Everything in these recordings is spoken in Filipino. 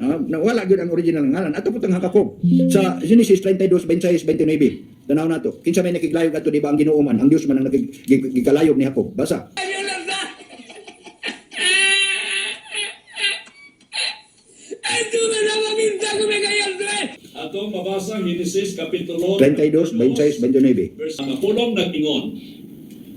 Ah, na wala gyud ang original nga ngalan. Ato putang hakakob. Sa Genesis 32, 26, 29. Tanaw nato. Kinsa may nakiglayog ato di ba ang Ginoo man? Ang Dios man ang nakigikalayog ni Jacob. Basa. Atong mabasa Genesis Kapitulo 32, 26, 29. Verse ang pulong nag-ingon,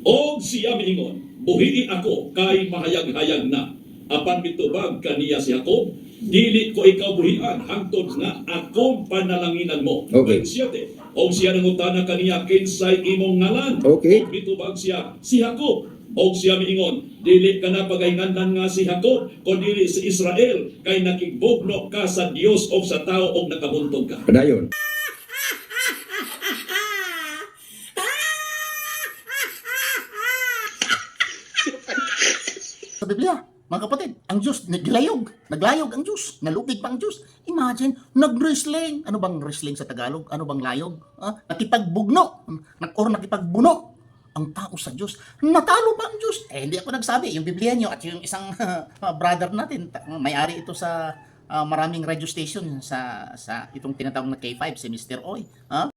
Og siya miingon, buhii ako kay mahayag-hayag na. Apan mitubag kaniya si Jacob, dili ko ikaw buhian, hangtod nga akong panalanginan mo. Okay. 7, Og siya nangutana kaniya, kinsay imong ngalan. Okay. Og mitubag siya, si Jacob. Og siya miingon, dili ka na pagayngandang nga si Jacob, kundi si Israel, kay nakigbugno ka sa Dios o sa tao og nakabuntog ka. Padayon. sa Biblia. Mga kapatid, ang Diyos, naglayog. Naglayog ang Diyos. Nalugig pa ang Diyos. Imagine, nag-wrestling. Ano bang wrestling sa Tagalog? Ano bang layog? Ah, nakipagbugno. Nag- Or nakipagbuno. Ang tao sa Diyos. Natalo pa ang Diyos. Eh, hindi ako nagsabi. Yung Biblia nyo at yung isang brother natin, may-ari ito sa ah, maraming radio station sa sa itong tinatawag na K5, si Mr. Oy. Ha?